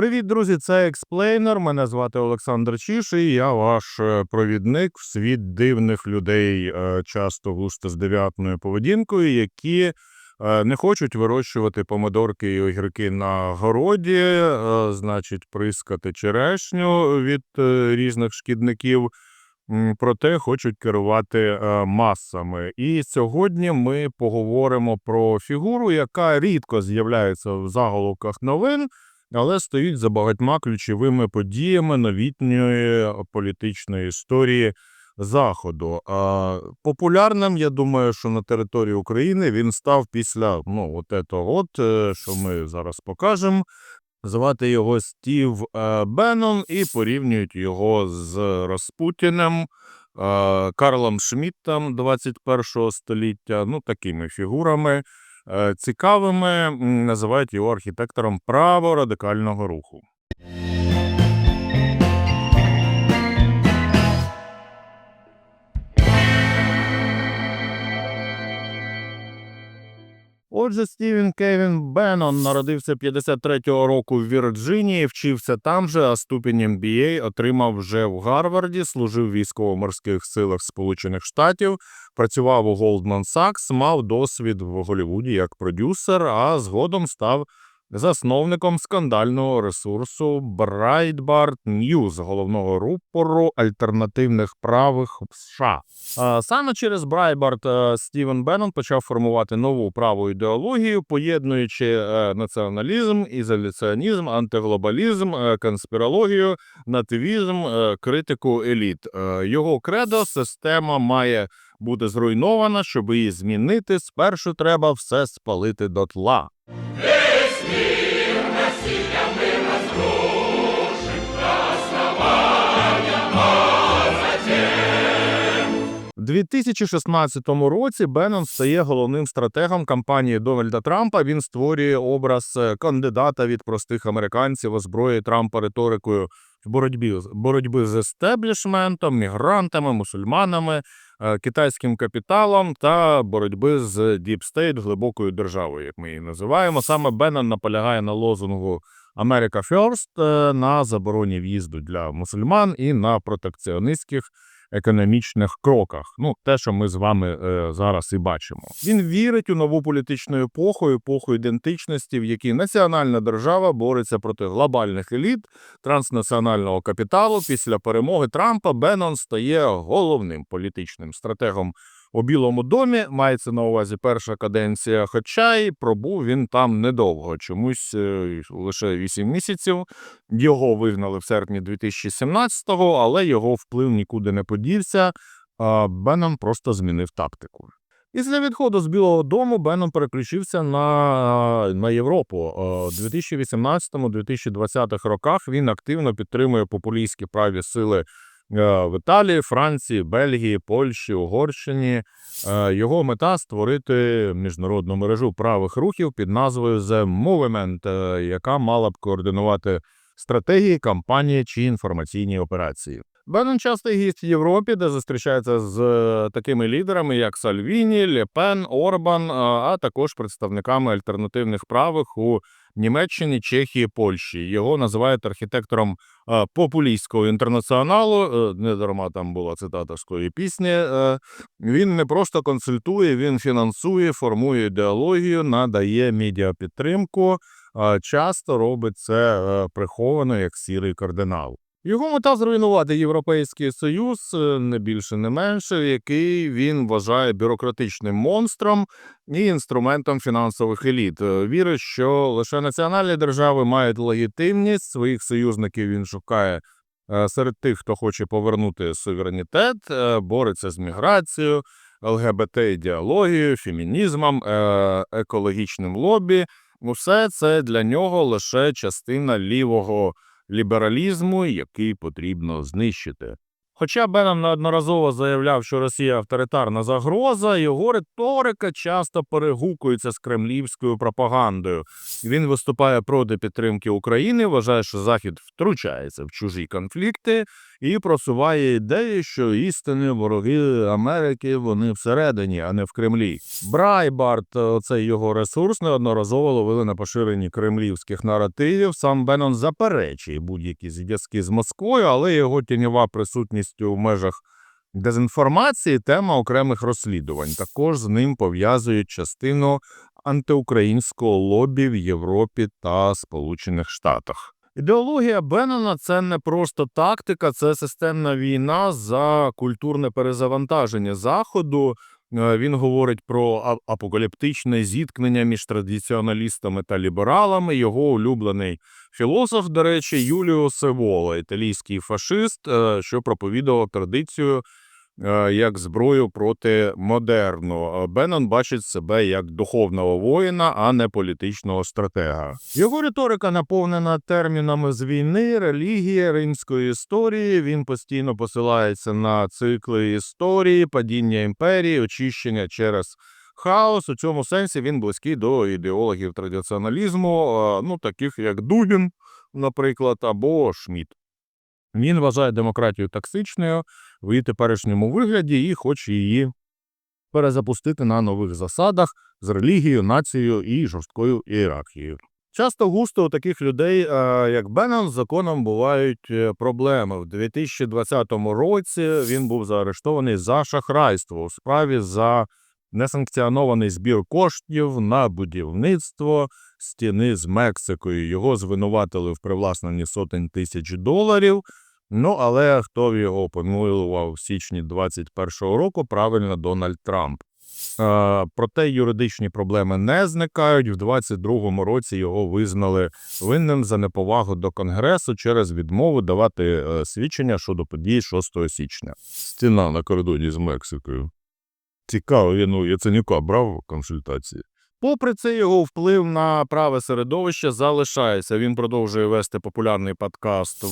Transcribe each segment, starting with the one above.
Привіт, друзі! Це експлейнер. Мене звати Олександр Чіш, і я ваш е, провідник в світ дивних людей, е, часто густо з дев'ятною поведінкою, які е, не хочуть вирощувати помидорки і огірки на городі, значить, прискати черешню від різних шкідників. Проте хочуть керувати масами. І сьогодні ми поговоримо про фігуру, яка рідко з'являється в заголовках новин, але стоїть за багатьма ключовими подіями новітньої політичної історії Заходу. А, популярним, я думаю, що на території України він став після ну, от этого от, е, що ми зараз покажемо. Звати його Стів е, Беннон і порівнюють його з Распутіним, е, Карлом Шміттом 21 століття, ну такими фігурами е, цікавими, називають його архітектором праворадикального руху. Отже, Стівен Кевін Беннон народився 53-го року в Вірджинії, вчився там же, а ступінь MBA отримав вже в Гарварді, служив в військово-морських силах Сполучених Штатів, працював у Goldman Sachs, мав досвід в Голлівуді як продюсер, а згодом став засновником скандального ресурсу Breitbart News, головного рупору альтернативних правих в США. Саме через Брайбарт е, Стівен Беннон почав формувати нову праву ідеологію, поєднуючи е, націоналізм, ізоляціонізм, антиглобалізм, е, конспірологію, нативізм, критику еліт. Його кредо система має бути зруйнована, щоб її змінити. Спершу треба все спалити дотла. 2016 році Беннон стає головним стратегом кампанії Дональда Трампа. Він створює образ е, кандидата від простих американців, озброює Трампа риторикою з боротьби з естеблішментом, мігрантами, мусульманами, е, китайським капіталом та боротьби з діпстейт глибокою державою, як ми її називаємо. Саме Беннон наполягає на лозунгу First е, на забороні в'їзду для мусульман і на протекціонистських економічних кроках. Ну, те, що ми з вами е, зараз і бачимо. Він вірить у нову політичну епоху, епоху ідентичності, в якій національна держава бореться проти глобальних еліт, транснаціонального капіталу. Після перемоги Трампа Беннон стає головним політичним стратегом у Білому домі. Мається на увазі перша каденція, хоча й пробув він там недовго, чомусь е, лише 8 місяців. Його вигнали в серпні 2017-го, але його вплив нікуди не подівся. а Беннон просто змінив тактику. Після відходу з Білого Дому Беннон переключився на, на Європу. У 2018-2020 роках він активно підтримує популістські праві сили е, в Італії, Франції, Бельгії, Польщі, Угорщині. Е, Його мета створити міжнародну мережу правих рухів під назвою The Movement, е, яка мала б координувати стратегії, кампанії чи інформаційні операції. Беннон часто гість в Європі, де зустрічається з е, такими лідерами, як Сальвіні, Лепен, Орбан, е, а також представниками альтернативних правих у Німеччині, Чехії, Польщі. Його називають архітектором е, популістського інтернаціоналу. Не дарма там була цитата з тої пісні. Він не просто консультує, він фінансує, формує ідеологію, надає медіапідтримку. Часто робить це приховано як сірий кардинал. Його мета зруйнувати Європейський Союз, е, не більше, не менше, який він вважає бюрократичним монстром і інструментом фінансових еліт. Е, Вірить, що лише національні держави мають легітимність, своїх союзників він шукає е, серед тих, хто хоче повернути суверенітет, бореться з міграцією, ЛГБТ-ідеологією, фемінізмом, е, екологічним лобі. Усе це для нього лише частина лівого лібералізму, який потрібно знищити. Хоча Беннон неодноразово заявляв, що Росія авторитарна загроза, його риторика часто перегукується з кремлівською пропагандою. Він виступає проти підтримки України, вважає, що Захід втручається в чужі конфлікти і просуває ідеї, що істинні вороги Америки вони всередині, а не в Кремлі. Брайбарт, цей його ресурс, неодноразово ловили на поширенні кремлівських наративів. Сам Беннон заперечує будь-які зв'язки з Москвою, але його тіньова присутність у межах дезінформації тема окремих розслідувань. Також з ним пов'язують частину антиукраїнського лобі в Європі та Сполучених Штатах. Ідеологія Беннона – це не просто тактика, це системна війна за культурне перезавантаження заходу. Е, Він говорить про апокаліптичне зіткнення між традиціоналістами та лібералами. Його улюблений філософ, до речі, Юліо Севола, італійський фашист, е, що проповідував традицію як зброю проти модерну. Е, Беннон бачить себе як духовного воїна, а не політичного стратега. Його риторика наповнена термінами з війни, релігії, римської історії. Він постійно посилається на цикли історії, падіння імперії, очищення через. Хаос у цьому сенсі він близький до ідеологів традиціоналізму, е, ну таких як Дугін, наприклад, або Шмідт. Він вважає демократію токсичною в її теперішньому вигляді і хоче її перезапустити на нових засадах з релігією, нацією і жорсткою ієрархією. Часто густо у таких людей, е, як Беннон, з законом бувають е, проблеми. В 2020 році він був заарештований за шахрайство у справі за несанкціонований збір коштів на будівництво стіни з Мексикою. Його звинуватили в привласненні сотень тисяч доларів. Ну, але хто його помилував в січні 2021 року? Правильно, Дональд Трамп. Е, проте юридичні проблеми не зникають. В 2022 році його визнали винним за неповагу до Конгресу через відмову давати е, свідчення щодо подій 6 січня. Стіна на кордоні з Мексикою. Цікаво, я, ну, Яценюка брав консультації. Попри це, його вплив на праве середовище залишається. Він продовжує вести популярний подкаст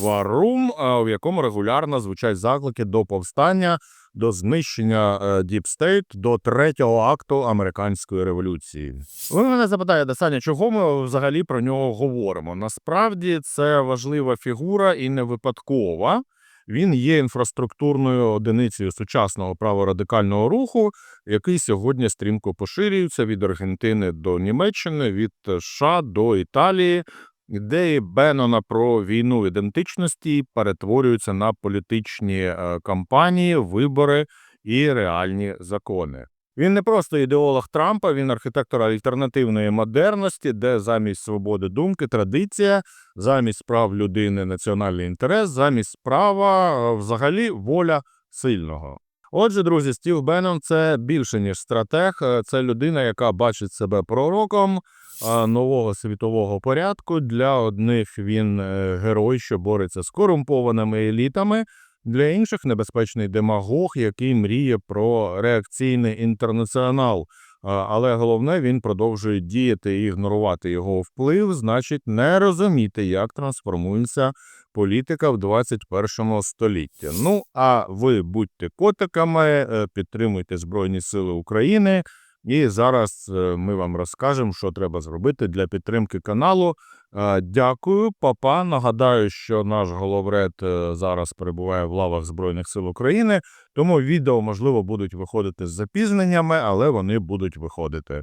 а, в якому регулярно звучать заклики до повстання, до знищення Deep до третього акту американської революції. Ви мене запитаєте, Саня, чого ми взагалі про нього говоримо? Насправді це важлива фігура і не випадкова. Він є інфраструктурною одиницею сучасного праворадикального руху, який сьогодні стрімко поширюється від Аргентини до Німеччини, від США до Італії. Ідеї Беннона про війну ідентичності перетворюються на політичні е, кампанії, вибори і реальні закони. Він не просто ідеолог Трампа, він архітектор альтернативної модерності, де замість свободи думки традиція, замість прав людини національний інтерес, замість права е, взагалі воля сильного. Отже, друзі, Стів Беннон – це більше ніж стратег, е, це людина, яка бачить себе пророком е, нового світового порядку. Для одних він герой, що бореться з корумпованими елітами. Для інших небезпечний демагог, який мріє про реакційний інтернаціонал. Але головне, він продовжує діяти і ігнорувати його вплив, значить, не розуміти, як трансформується політика в 21 столітті. Ну а ви будьте котиками, е, підтримуйте Збройні Сили України. І зараз е, ми вам розкажемо, що треба зробити для підтримки каналу. Е, Дякую, папа. Нагадаю, що наш головред е, зараз перебуває в лавах Збройних сил України, тому відео, можливо, будуть виходити з запізненнями, але вони будуть виходити.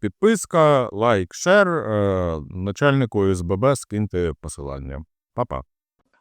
Підписка, лайк, шер. Начальнику СББ скиньте посилання. Па-па.